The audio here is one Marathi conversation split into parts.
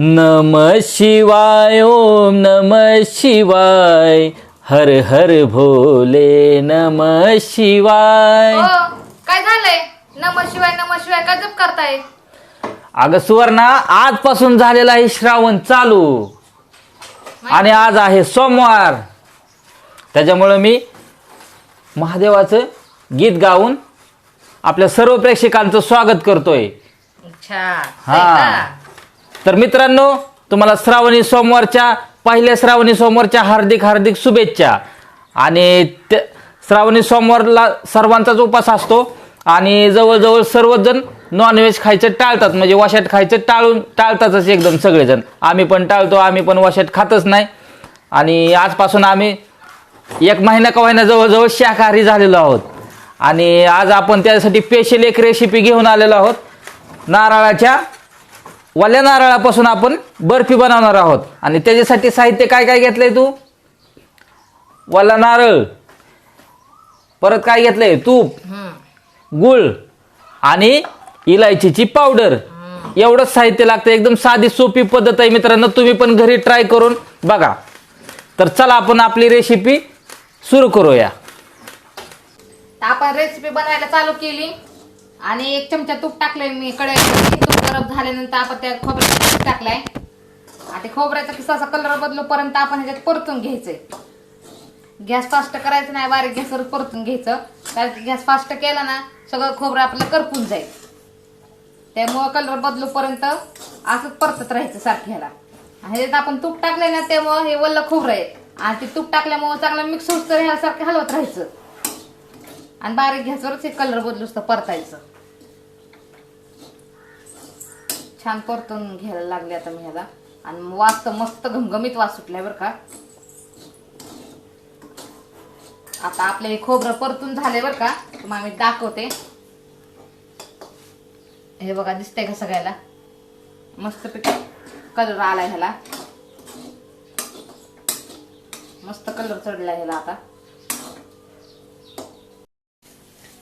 नम शिवाय ओम नम शिवाय हर हर भोले नम शिवाय. हो काय झालंय? नम शिवाय नम शिवाय काय जप करताय? अगं सुवर्णा आजपासून झालेला आहे श्रावण चालू. आणि आज आहे सोमवार. त्याच्यामुळं मी महादेवाचं गीत गाऊन आपल्या सर्व प्रेक्षकांचं स्वागत करतोय. अच्छा हा. तर मित्रांनो तुम्हाला श्रावणी सोमवारच्या पहिल्या श्रावणी सोमवारच्या हार्दिक हार्दिक शुभेच्छा. आणि त्या श्रावणी सोमवारला सर्वांचाच उपास असतो. आणि जवळजवळ सर्वजण नॉनव्हेज खायचं टाळतात. म्हणजे वशाट खायचं टाळून टाळतातच एकदम सगळेजण. आम्ही पण टाळतो आम्ही पण वशाट खातच नाही. आणि आजपासून आम्ही एक महिना का महिना जवळजवळ शाकाहारी झालेलो आहोत. आणि आज आपण त्यासाठी स्पेशल एक रेसिपी घेऊन आलेलो आहोत. नारळाच्या वल्या नारळापासून आपण बर्फी बनवणार आहोत. आणि त्याच्यासाठी साहित्य काय काय घेतलंय तू? वला नारळ. परत काय घेतलंय? तूप गुळ आणि इलायचीची पावडर. एवढंच साहित्य लागतं एकदम साधी सोपी पद्धत आहे मित्रांनो. तुम्ही पण घरी ट्राय करून बघा. तर चला आपण आपली रेसिपी सुरू करूया. आपण रेसिपी बनवायला चालू केली. आणि एक चमचा तूप टाकलंय मी कडे तूप गरम झाल्यानंतर आपण त्या खोबऱ्याचं तूप टाकलाय. आता खोबऱ्याचा किस्सा असा कलर बदलूपर्यंत आपण ह्याच्यात परतून घ्यायचंय. गॅस फास्ट करायचं नाही बारीक गॅसवर परतून घ्यायचं. कारण गॅस फास्ट केला ना सगळं खोबरं आपलं करपून जाईल. त्यामुळं कलर बदलूपर्यंत असंच परतत राहायचं सारखं ह्याला आणि ह्याच्यात आपण तूप टाकलंय ना त्यामुळं हे वल्ल खोबरं आहे. आणि ते तूप टाकल्यामुळं चांगलं मिक्स होत ह्याला सारखं हलवत राहायचं. आणि बारीक गॅसवरच हे कलर बदलूच तर परतायचं. छान परतून घ्यायला लागले आता मी ह्याला. आणि वास तर मस्त घमघमीत वास सुटलाय बरं का. आता आपले हे खोबरं परतून झाले बरं का. तुम्हाला मी दाखवते. हे बघा दिसतंय का सगळ्याला? मस्त कलर आलाय ह्याला. मस्त कलर चढला ह्याला आता.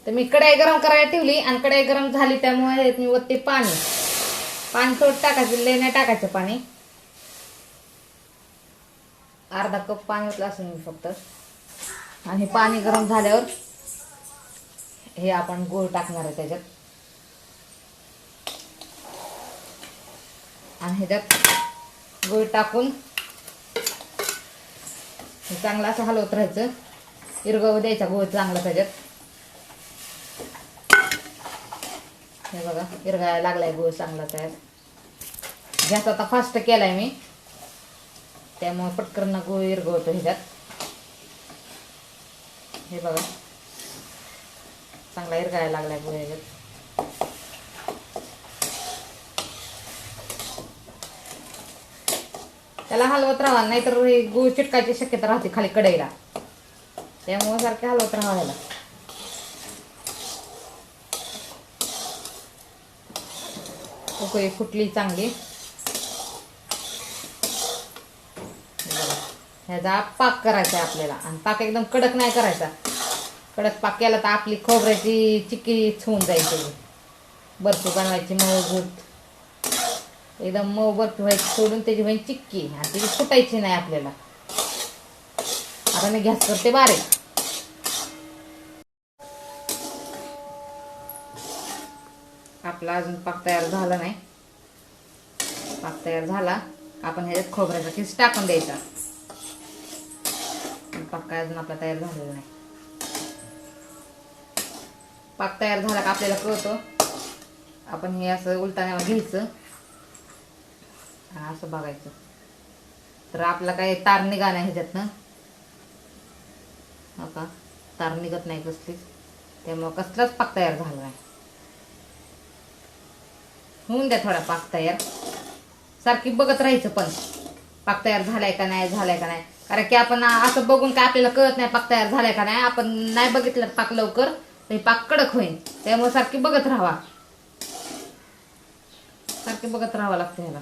तर मी कढाई गरम करायला ठेवली आणि कढाई गरम झाली त्यामुळे मी वरती पाणी. पाणी थोडं टाकायचं लय नाही टाकायचं पाणी. अर्धा कप पाणी होतलं असं मी फक्त. आणि पाणी गरम झाल्यावर हे आपण गूळ टाकणार आहे त्याच्यात. आणि ह्याच्यात गूळ टाकून चांगला चांगलं असं हलवत राहायचं. इरगव द्यायचा गूळ चांगला त्याच्यात. हे बघा इरगायला लागलाय गूळ चांगला त्यात गॅस आता फास्ट केलाय मी. त्यामुळे पटकन गूळ हिरगवतो ह्याच्यात. हे बघा. चांगला इरगायला लागलाय गुळ ह्याच्यात. त्याला हलवत राहा नाहीतर हे चिटकायची शक्यता राहते खाली कढईला. त्यामुळे सारखे हलवत राहायला उकळी फुटली चांगली? ह्याचा पाक करायचा आहे आपल्याला. आणि पाक एकदम कडक नाही करायचा. कडक पाक केला तर आपली खोबऱ्याची चिक्की होऊन जाईल त्याची बर्फी बनवायची मऊ एकदम मऊ बर्फी व्हायची सोडून त्याची व्हायची चिक्की. आणि त्याची फुटायची नाही आपल्याला. आता मी गॅस करते बारीक. आपला अजून पाक तयार झाला नाही. पाक तयार झाला. आपण ह्याच्यात खोबऱ्याचा किस टाकून द्यायचा. पाक काय अजून आपला तयार झालेला नाही. पाक तयार झाला का आपल्याला कळतो. आपण हे असं उलटाण्यावर घ्यायचं. असं बघायचं. तर आपला काही तार निघा नाही ह्याच्यातनं. हो का? तार निघत नाही कसलीच. त्यामुळं कसलाच पाक तयार झाला नाही. होऊन द्या थोडा पाक तयार. सारखी बघत राहायचं पण. पाक तयार झालाय का नाही झालाय का नाही? कारण की आपण असं बघून काय आपल्याला कळत नाही पाक तयार झालाय का नाही. आपण नाही बघितलं पाक लवकर तर हे पाक कडक होईल त्यामुळे सारखी बघत राहावा. सारखी बघत राहावं लागतं ह्याला.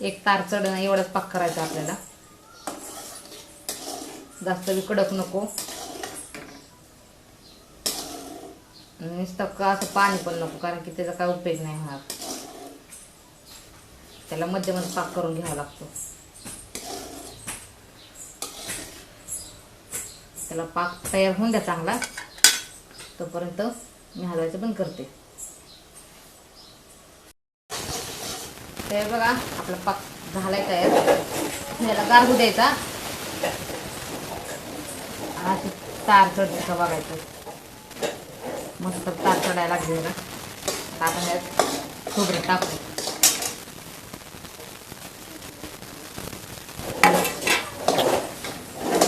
एक तार चढणं एवढाच पाक करायचा आपल्याला. जास्त बी कडक नको. नुसतं का असं पाणी पण नको कारण की त्याचा काय उपयोग नाही होणार. त्याला मध्यमध्ये पाक करून घ्यावा लागतो. त्याला पाक तयार होऊन द्या चांगला. तोपर्यंत मी हलवायचं पण करते. तर बघा आपला पाक झालाय तयार. याला गारगू द्यायचा. तार चढ का बघायचं. मस्त तार चढायला लागली ना आता आपण यात खोबरं टाकू.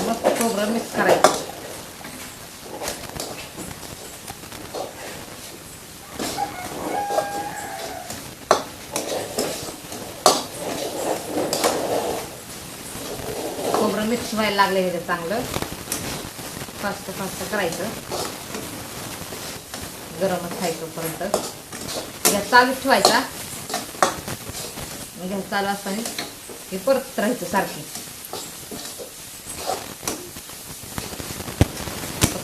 मस्त खोबरं मिक्स करायचं. खोबरं मिक्स व्हायला लागलं हे चांगलं. फास्ट फास्ट करायचं. गरमच खायचं घ्या गॅस चालूच ठेवायचा. गॅस चालू असताना हे परत राहायचं सारखी.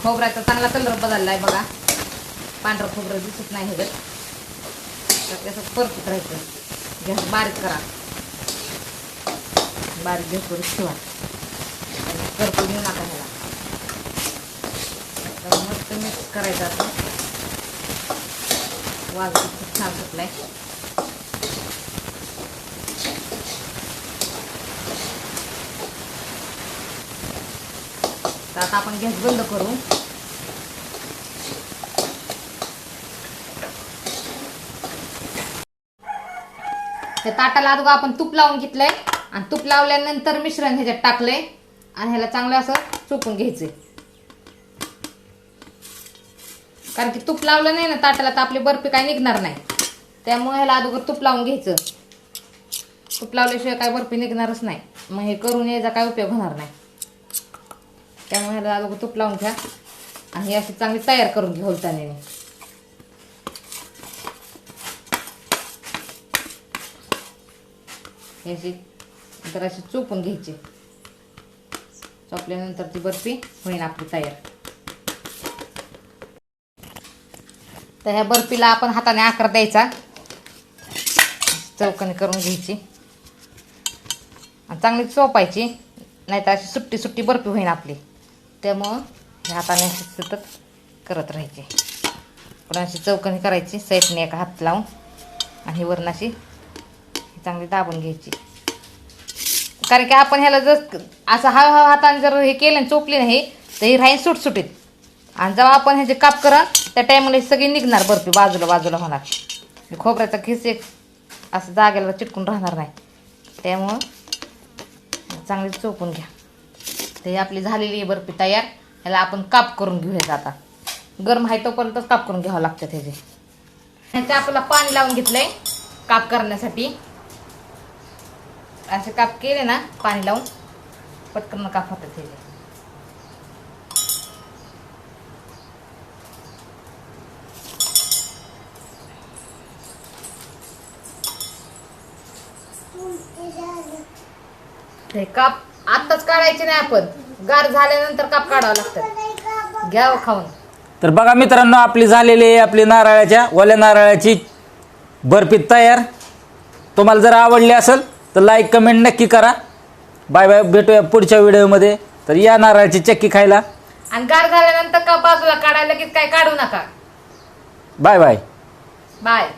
खोबऱ्याचा चांगला कलर बदलला आहे बघा. पांढरं खोबरं दिसत नाही ह्याच्यात. तर त्याचं परत राहायचं. गॅस बारीक करा. बारीक गॅस करून ठेवा. करपून घेऊ नका ह्याला. तर मस्त मिक्स करायचं आता. वाज खूप छान सुटलाय. तर आता आपण गॅस बंद करू. त्या ताटाला अगोदर आपण तूप लावून घेतलंय. आणि तूप लावल्यानंतर मिश्रण ह्याच्यात टाकलंय. आणि ह्याला चांगलं असं चोपून घ्यायचंय. कारण की तूप लावलं नाही ना ताटाला तर आपली बर्फी काय निघणार नाही. त्यामुळे ह्याला अगोदर तूप लावून घ्यायचं. तूप लावल्याशिवाय काय बर्फी निघणारच नाही. मग हे करून यायचा काय उपयोग होणार नाही. त्यामुळे ह्याला अगोदर तूप लावून घ्या. आणि अशी चांगली तयार करून घ्या होलताने हे अशी तर अशी चोपून घ्यायची. चोपल्यानंतर ती बर्फी होईल आपली तयार. तर ह्या बर्फीला आपण हाताने आकार द्यायचा. चौकणी करून घ्यायची. आणि चांगली चोपायची नाही तर अशी सुट्टी सुट्टी बर्फी होईन आपली. त्यामुळं ह्या हाताने अशी सतत करत राहायची. पण अशी चौकणी करायची साईडने एका हात लावून आणि वरून अशी चांगली दाबून घ्यायची. कारण की आपण ह्याला जर असं हळूहळू हाताने जर हे केलं आणि चोपली नाही तर ही राहील सुटसुटीत. आणि जेव्हा आपण ह्याचे काप करा त्या टायमाला हे सगळी निघणार बर्फी बाजूला बाजूला होणार हे खोबऱ्याचा खिस एक असं जागेला चिटकून राहणार नाही. त्यामुळं चांगली चोपून घ्या. ते आपली झालेली आहे बर्फी तयार. ह्याला आपण काप करून घेऊया आता. गरम आहे तोपर्यंतच काप करून घ्यावं लागतं त्याचे. ह्याचे आपल्याला पाणी लावून घेतलंय काप करण्यासाठी. असे काप केले ना पाणी लावून पटकन काप होतात त्याचे. हे काप आत्ताच काढायचे नाही आपण. गार झाल्यानंतर काप काढावं लागतं. घ्यावं खाऊन. तर बघा मित्रांनो आपली झालेली आहे आपली नारळाच्या ओल्या नारळाची बर्फी तयार. तुम्हाला जर आवडली असेल तर लाईक कमेंट नक्की करा. बाय बाय भेटूया पुढच्या व्हिडिओमध्ये. तर या नारळाची चक्की खायला. आणि गार झाल्यानंतर का बाजूला काढायला लगेच काय काढू नका. Bye bye. बाय.